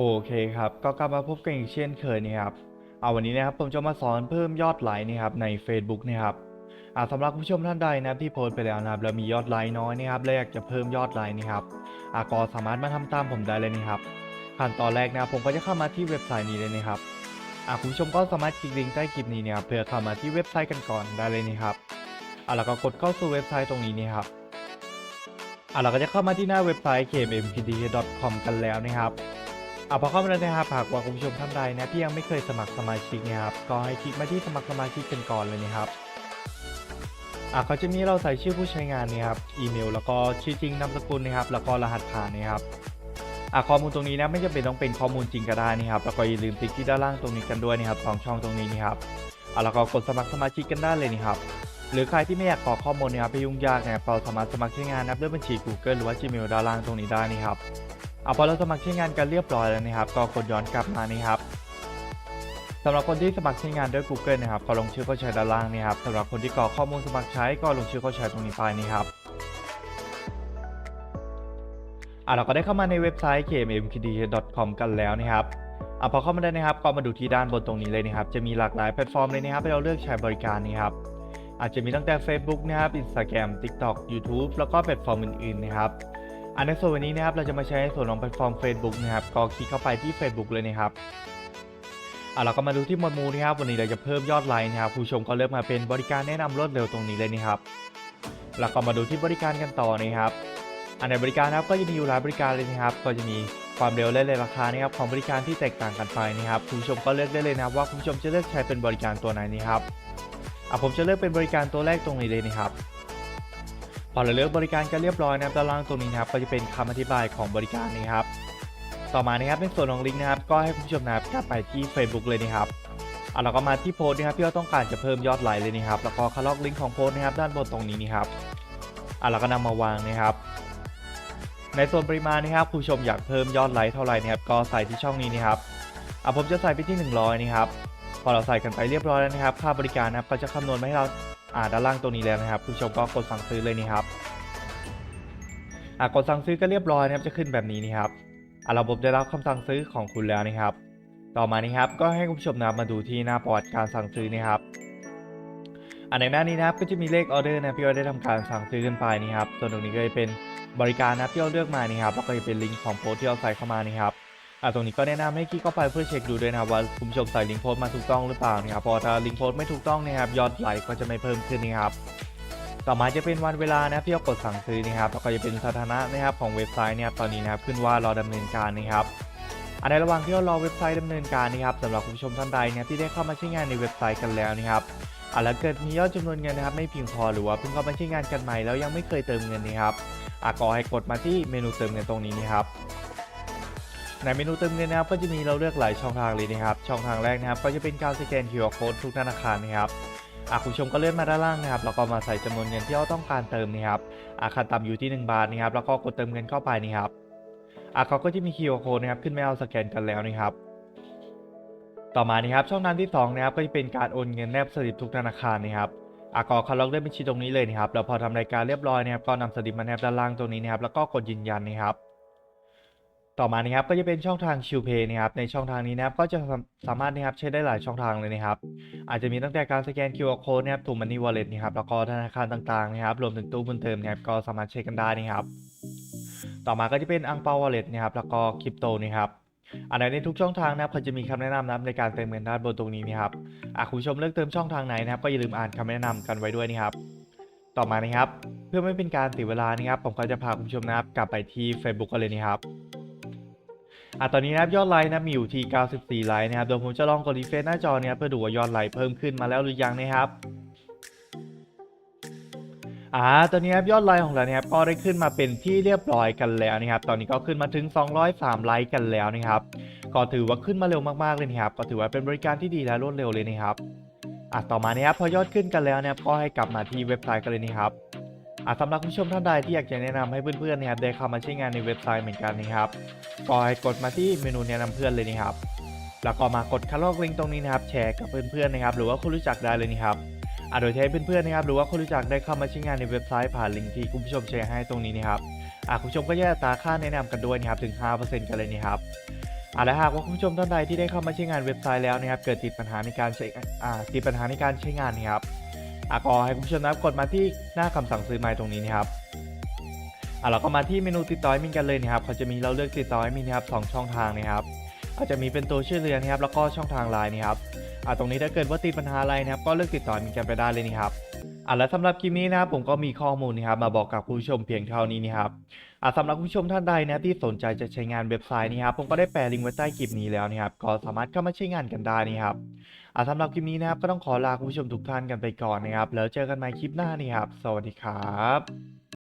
โอเคครับก็กลับมาพบกันอีกเช่นเคยนะครับเอาวันนี้นะครับผมจะมาสอนเพิ่มยอดไลค์นะครับใน Facebook นะครับอ่าสำหรับผู้ชมท่านใดนะที่โพสไปแล้วนะครับแล้วมียอดไลค์น้อยนะครับและอยากจะเพิ่มยอดไลค์นะครับอ่าก็สามารถมาทำตามผมได้เลยนะครับขั้นตอนแรกนะครับผมก็จะเข้ามาที่เว็บไซต์นี้เลยนะครับอ่าคุณผู้ชมก็สามารถคลิกลิงก์ใต้คลิปนี้นะครับเพื่อเข้ามาที่เว็บไซต์กันก่อนได้เลยนะครับอ่าแล้วก็กดเข้าสู่เว็บไซต์ตรงนี้นะครับอ่าเราก็จะเข้ามาที่หน้าเว็บไซต์ kmmpd.com กันแล้วนะครับ อะพอเข้ามาแล้วนะครับหากว่าคุณผู้ชมท่านใดนะที่ยังไม่เคยสมัครสมาชิกนะครับก็ให้คลิกมาที่สมัครสมาชิกกันก่อนเลยนะครับอะเขาจะมีเราใส่ชื่อผู้ใช้งานนะครับอีเมล แล้วก็ชื่อจริงนามสกุลนะครับ แล้วก็รหัสผ่านนะครับอะข้อมูลตรงนี้นะไม่จำเป็นต้องเป็นข้อมูลจริงก็ได้นะครับ แล้วก็อย่าลืมติ๊กที่ด้านล่างตรงนี้กันด้วยนะครับสองช่องตรงนี้นะครับอะแล้วก็กดสมัครสมาชิกกันได้เลยนะครับหรือใครที่ไม่อยากกรอกข้อมูลนะครับไม่ยุ่งยากนะครับเราสามารถสมัครใช้งานนับด้วยบัญชี Google หรือว่า Gmail ด้านล่างตรงนี้ได้นะครับ เอาพอเราสมัครใช้งานกันเรียบร้อยแล้วนะครับ ก็กดย้อนกลับมานี่ครับสำหรับคนที่สมัครใช้งานด้วย Google นะครับก็ลงชื่อเข้าใช้ด้านล่างนี่ครับสำหรับคนที่กรอกข้อมูลสมัครใช้ก็ลงชื่อเข้าใช้ตรงนี้ไปนี่ครับอะเราก็ได้เข้ามาในเว็บไซต์ kmmkd.com กันแล้วนะครับอะพอเข้ามาได้นะครับ ก็มาดูที่ด้านบนตรงนี้เลยนะครับ จะมีหลากหลายแพลตฟอร์มเลยนะครับให้เราเลือกใช้บริการนี่ครับ อาจจะมีตั้งแต่ Facebook นะครับ Instagram TikTok YouTube แล้วก็แพลตฟอร์มอื่นๆนะครับ อันในส่วนวันนี้นะครับเราจะมาใช้ในส่วนของแพลตฟอร์ม Facebook นะครับก็คลิกเข้าไปที่ Facebook เลยนะครับอะเราก็มาดูที่หมวดหมู่นะครับ วันนี้เราจะเพิ่มยอดไลค์นะครับผู้ชมก็เลือกมาเป็นบริการแนะนำรวดเร็วตรงนี้เลยนะครับแล้วก็มาดูที่บริการกันต่อนะครับ อันในบริการนะครับก็จะมีอยู่หลายบริการเลยนะครับ ก็จะมีความเร็วและราคานะครับของบริการที่แตกต่างกันไปนะครับคุณผู้ชมก็เลือกได้เลยนะครับว่าคุณผู้ชมจะเลือกใช้เป็นบริการตัวไหนนะครับอะผมจะเลือกเป็นบริการตัวแรกตรงนี้เลยนะครับ พอเราเลือกบริการกันเรียบร้อยนะครับด้านล่างตรงนี้นะครับก็จะเป็นคำอธิบายของบริการนี้ครับ ต่อมานะครับในส่วนของลิงก์นะครับ ก็ให้คุณผู้ชมนะครับกลับไปที่ Facebook เลยนะครับอะเราก็มาที่โพสต์นะครับที่เราต้องการจะเพิ่มยอดไลค์เลยนะครับ แล้วก็คลอกลิงก์ของโพสต์นะครับ ด้านบนตรงนี้นี่ครับอะเราก็นำมาวางนะครับ ในส่วนปริมาณนะครับผู้ชมอยากเพิ่มยอดไลค์เท่าไหร่นะครับ ก็ใส่ที่ช่องนี้นะครับอะผมจะใส่ไปที่ 100 นะครับ พอเราใส่กันไปเรียบร้อยแล้วนะครับ ค่าบริการนะครับก็จะคำนวณมาให้เรา อ่าด้านล่างตรงนี้แล้วนะครับผู้ชมก็กดสั่งซื้อเลยนี่ครับอ่ากดสั่งซื้อก็เรียบร้อยนะครับจะขึ้นแบบนี้นี่ครับอ่าระบบได้รับคำสั่งซื้อของคุณแล้วนะครับ ต่อมานี่ครับก็ให้คุณผู้ชมนะมาดูที่หน้าประวัติการสั่งซื้อนี่ครับอันในหน้านี้นะครับก็จะมีเลขออเดอร์นะพี่อ้อยได้ทำการสั่งซื้อกันไปนี่ครับส่วนตรงนี้ก็จะเป็นบริการนะที่เราเลือกมานี่ครับแล้วก็จะเป็นลิงก์ของโพสที่เราใส่เข้ามานี่ครับ อ่าตรงนี้ก็แนะนำให้คลิกเข้าไปเพื่อเช็คดูด้วยนะครับว่าคุณผู้ชมใส่ลิงก์โพสต์มาถูกต้องหรือเปล่านะครับพอถ้าลิงก์โพสต์ไม่ถูกต้องนะครับยอดไลค์ก็จะไม่เพิ่มขึ้นนะครับต่อมาจะเป็นวันเวลานะครับที่เรากดสั่งซื้อนะครับแล้วก็จะเป็นสถานะนะครับของเว็บไซต์เนี่ยตอนนี้นะครับขึ้นว่ารอดำเนินการนะครับอันในระหว่างที่เรารอเว็บไซต์ดำเนินการนะครับสำหรับคุณผู้ชมท่านใดเนี่ยที่ได้เข้ามาใช้งานในเว็บไซต์กันแล้วนะครับอ่าแล้วเกิดมียอดจำนวนเงินนะครับไม่เพียงพอหรือว่าเพิ่งเข้ามาใช้งานกันใหม่แล้วยังไม่เคยเติมเงินนะครับอะก็ให้กดมาที่เมนูเติมเงินตรงนี้นะครับ ในเมนูเติมเงินนะครับก็จะมีเราเลือกหลายช่องทางเลยนะครับ ช่องทางแรกนะครับก็จะเป็นการสแกน QR code ทุกธนาคารนะครับอะคุณผู้ชมก็เลื่อนมาด้านล่างนะครับแล้วก็มาใส่จำนวนเงินที่เราต้องการเติมนะครับอะขั้นต่ำอยู่ที่ 1 บาทนะครับแล้วก็กดเติมเงินเข้าไปนี่ครับอะเขาก็จะมี QR code นะครับขึ้นมาเอาสแกนกันแล้วนะครับ ต่อมานี่ครับช่องทางที่2นะครับก็จะเป็นการโอนเงินแนบสลิปทุกธนาคารนะครับอะก็คัดล็อกเลขบัญชีตรงนี้เลยนะครับแล้วพอทำรายการเรียบร้อยนะครับก็นำสลิปมาแนบด้านล่างตรงนี้นะครับแล้วก็กดยืนยันนะครับ ต่อมานะครับก็จะเป็นช่องทางชิวเพย์นะครับในช่องทางนี้นะครับก็จะสามารถนะครับใช้ได้หลายช่องทางเลยนะครับ อาจจะมีตั้งแต่การสแกน QR code นะครับถูกมันนี่วอลเล็ตนะครับแล้วก็ธนาคารต่างๆนะครับรวมถึงตู้บุญเติมนะครับก็สามารถใช้กันได้นะครับ ต่อมาก็จะเป็นอังเปาวอลเล็ตนะครับแล้วก็คริปโตนะครับอันไหนในทุกช่องทางนะครับเขาจะมีคำแนะนำนะครับในการเติมเงินด้านบนตรงนี้นะครับอะคุณผู้ชมเลือกเติมช่องทางไหนนะครับ ก็อย่าลืมอ่านคำแนะนำกันไว้ด้วยนะครับ ต่อมานะครับ เพื่อไม่เป็นการเสียเวลานะครับ ผมก็จะพาคุณผู้ชมนะครับกลับไปที่ Facebook กันเลยนะครับ อะตอนนี้นะครับยอดไลค์นะมีอยู่ที่ 94 ไลค์นะครับเดี๋ยวผมจะลองกดรีเฟรชหน้าจอเนี่ยเพื่อดูว่ายอดไลค์เพิ่มขึ้นมาแล้วหรือยังนะครับอ่าตอนนี้ครับยอดไลค์ของเราเนี่ยครับก็ได้ขึ้นมาเป็นที่เรียบร้อยกันแล้วนะครับ ตอนนี้ก็ขึ้นมาถึง 203 ไลค์กันแล้วนะครับ ก็ถือว่าขึ้นมาเร็วมากๆเลยนะครับ ก็ถือว่าเป็นบริการที่ดีและรวดเร็วเลยนะครับอะต่อมานะครับพอยอดขึ้นกันแล้วเนะครับก็ให้กลับมาที่เว็บไซต์กันเลยนะครับ อะสำหรับผู้ชมท่านใดที่อยากจะแนะนำให้เพื่อนๆนะครับได้เข้ามาใช้งานในเว็บไซต์เหมือนกันนะครับก็ให้กดมาที่เมนูแนะนำเพื่อนเลยนะครับแล้วก็มากดคัดลอกลิงก์ตรงนี้นะครับแชร์กับเพื่อนๆนะครับ หรือว่าคนรู้จักได้เลยนะครับอะโดยให้เพื่อนๆนะครับหรือว่าคนรู้จักได้เข้ามาใช้งานในเว็บไซต์ผ่านลิงก์ที่คุณผู้ชมแชร์ให้ตรงนี้นะครับอะคุณผู้ชมก็แยกตาค่าแนะนำกันด้วยนะครับถึง 5%กันเลยนะครับอาและหากว่าคุณผู้ชมท่านใดที่ได้เข้ามาใช้งานเว็บไซต์แล้วนะครับ เกิดติดปัญหาในการใช้อ่าติดปัญหาในการใช้งานนะครับ อะก็ให้คุณผู้ชมนะครับกดมาที่หน้าคำสั่งซื้อไม้ตรงนี้นะครับอะเราก็มาที่เมนูติดต่อแอดมินกันเลยนะครับเขาจะมีเราเลือกติดต่อแอดมินนะครับสองช่องทางนะครับอาจจะมีเป็นตัวชื่อเรือนนะครับแล้วก็ช่องทางไลน์นะครับอะตรงนี้ถ้าเกิดว่าติดปัญหาอะไรนะครับ ก็เลือกติดต่อแอดมินกันไปได้เลยนะครับอะและสำหรับคลิปนี้นะครับผมก็มีข้อมูลนะครับมาบอกกับคุณผู้ชมเพียงเท่านี้นะครับ อะสำหรับผู้ชมท่านใดนะที่สนใจจะใช้งานเว็บไซต์นี้ครับผมก็ได้แปะลิงก์ไว้ใต้คลิปนี้แล้วนะครับก็สามารถเข้ามาใช้งานกันได้นะครับอะสำหรับคลิปนี้นะครับก็ต้องขอลาคุณผู้ชมทุกท่านกันไปก่อนนะครับแล้วเจอกันใหม่คลิปหน้านี่ครับ สวัสดีครับ